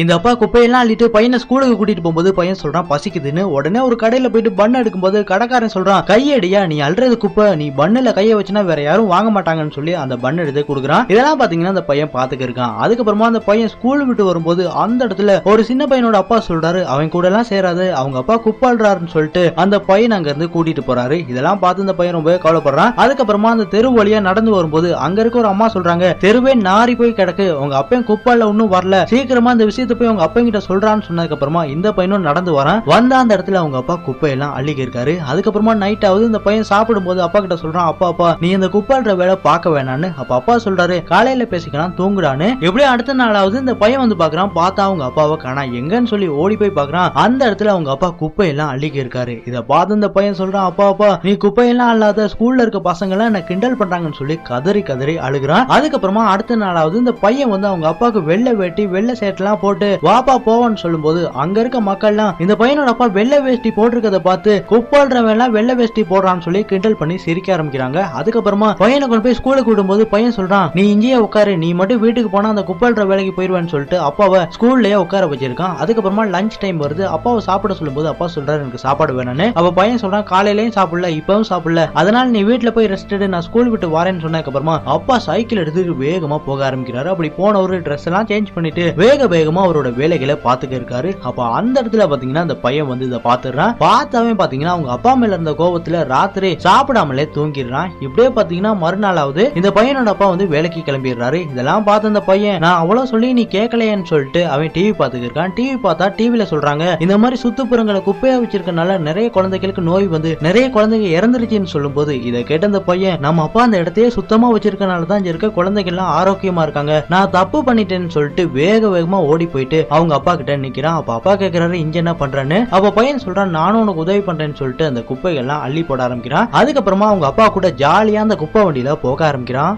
இந்த அப்பா குப்பையெல்லாம் அள்ளிட்டு பையனை ஸ்கூலுக்கு கூட்டிட்டு போகும்போது பையன் சொல்றான் பசிக்குதுன்னு. உடனே ஒரு கடையில போயிட்டு பண்ண எடுக்கும்போது கடைக்காரன் சொல்றான் கையடியா நீ அல்றது குப்பை. நீ பண்ணுல கைய வச்சுனா வேற யாரும் வாங்க மாட்டாங்கன்னு சொல்லி அந்த பண்ண எடுத்து கொடுக்குறான். இதெல்லாம் பாத்தீங்கன்னா அந்த பையன் பாத்துக்க இருக்கான். அதுக்கப்புறமா அந்த பையன் ஸ்கூல் விட்டு வரும்போது அந்த இடத்துல ஒரு சின்ன பையனோட அப்பா சொல்றாரு அவன் கூட எல்லாம் சேராது அவங்க அப்பா குப்பாடுறாருன்னு சொல்லிட்டு அந்த பையன் அங்க இருந்து கூட்டிட்டு போறாரு. இதெல்லாம் பார்த்து அந்த பையன் ரொம்ப கவலைப்படுறான். அதுக்கப்புறமா அந்த தெரு வழியா நடந்து வரும்போது அங்க இருக்க ஒரு அம்மா சொல்றாங்க தெருவே நாரி போய் கிடக்கு. உங்க அப்பன் குப்பால ஒன்னும் வரல. சீக்கிரமா விஷயம் விஷயத்தை போய் அவங்க அப்பா கிட்ட சொல்றான்னு சொன்னதுக்கு அப்புறமா இந்த பையனும் நடந்து வரான். வந்த அந்த இடத்துல அவங்க அப்பா குப்பையெல்லாம் அள்ளிக்க இருக்காரு அதுக்கப்புறமா நைட் ஆகுது. இந்த பையன் சாப்பிடும்போது அப்பா கிட்ட சொல்றான் அப்பா அப்பா நீ இந்த குப்பாடுற வேலை பார்க்க வேணான்னு அப்ப அப்பா சொல்றாரு காலையில பேசிக்கலாம் தூங்குடான்னு. எப்படியும் அடுத்த நாளாவது இந்த பையன் வந்து பாக்குறான். பார்த்தா அவங்க அப்பாவை காணா எங்கன்னு சொல்லி ஓடி போய் பாக்குறான். அந்த இடத்துல அவங்க அப்பா குப்பையெல்லாம் அள்ளிக்க இருக்காரு இதை பார்த்து இந்த பையன் சொல்றான் அப்பா அப்பா நீ குப்பையெல்லாம் அல்லாத ஸ்கூல்ல இருக்க பசங்க எல்லாம் என்ன கிண்டல் பண்றாங்கன்னு சொல்லி கதறி கதறி அழுகுறான். அதுக்கப்புறமா அடுத்த நாளாவது இந்த பையன் வந்து அவங்க அப்பாவுக்கு வெள்ளை வெட்டி வெள்ளை சேட்டெல்லாம் போட்டு வாப்பா போவான்னு சொல்லும்போது அங்க இருக்க மக்கள்லாம் இந்த பையனோட அப்பா வெள்ளை வேஷ்டி போட்டிருக்கத பார்த்து குப்பாடுறவன் எல்லாம் வெள்ளை வேஷ்டி போடுறான்னு சொல்லி கிண்டல் பண்ணி சிரிக்க ஆரம்பிக்கிறாங்க. அதுக்கப்புறமா பையனை கொண்டு போய் ஸ்கூலுக்கு விடும்போது பையன் சொல்றான் நீ இங்கேயே உட்காரு நீ மட்டும் வீட்டுக்கு போனா அந்த குப்பாடுற வேலைக்கு போயிருவேன்னு சொல்லிட்டு அப்பாவை ஸ்கூல்லயே உட்கார வச்சிருக்கான். அதுக்கப்புறமா லஞ்ச் டைம் வருது அப்பாவை சாப்பிட சொல்லும்போது அப்பா சொல்றாரு எனக்கு சாப்பாடு வேணும்னு அப்ப பையன் சொல்றான் காலையிலயும் சாப்பிடல இப்பவும் சாப்பிடல. அதனால நீ வீட்டுல போய் ரெஸ்ட் எடு நான் ஸ்கூல் விட்டு வரேன்னு சொன்னதுக்கு அப்புறமா அப்பா சைக்கிள் எடுத்து வேகமா போக ஆரம்பிக்கிறாரு. அப்படி போனவரு ட்ரெஸ் எல்லாம் சேஞ்ச் பண்ணிட்டு வேக வேகமா அவரோட வேலைகளை பாத்துக்க இருக்காரு. அப்ப அந்த இடத்துல பாத்தீங்கன்னா அந்த பையன் வந்து இதை பாத்துறான் பார்த்தாவே பாத்தீங்கன்னா அவங்க அப்பா மேல இருந்த கோபத்துல ராத்திரி சாப்பிடாமலே தூங்கிடுறான். இப்படியே பாத்தீங்கன்னா மறுநாளாவது இந்த பையனோட அப்பா வந்து வேலைக்கு கிளம்பிடுறாரு. இதெல்லாம் பார்த்து அந்த பையன் நான் அவ்வளவு சொல்லி நீ கேட்கலையேன்னு சொல்லிட்டு அவன் டிவி பாத்துக்க இருக்கான். டிவி பார்த்தா டிவில சொல்றாங்க இந்த மாதிரி சுத்துப்புறங்களை குப்பையா வச்சிருக்கனால நிறைய குழந்தைகளுக்கு நோய் வந்து நிறைய குழந்தைங்க இறந்துருச்சுன்னு சொல்லும்போது இதை கேட்ட அந்த பையன் நம்ம அப்பா அந்த இடத்தையே சுத்தமா வச்சிருக்கனால தான் இருக்க குழந்தைகள்லாம் ஆரோக்கியமா இருக்காங்க. நான் தப்பு பண்ணிட்டேன்னு சொல்லிட்டு வேக வேகமா ஓடி போயிட்டு அவங்க அப்பா கிட்ட நிக்கிறான். அப்ப அப்பா கேக்குறாரு இங்க என்ன பண்றேன்னு? அப்ப பையன் சொல்றான் நானும் உனக்கு உதவி பண்றேன்னு சொல்லிட்டு அந்த குப்பைகள்லாம் அள்ளி போட ஆரம்பிக்கிறான். அதுக்கப்புறமா அவங்க அப்பா கூட ஜாலியா அந்த குப்பை வண்டியில போக ஆரம்பிக்கிறான்.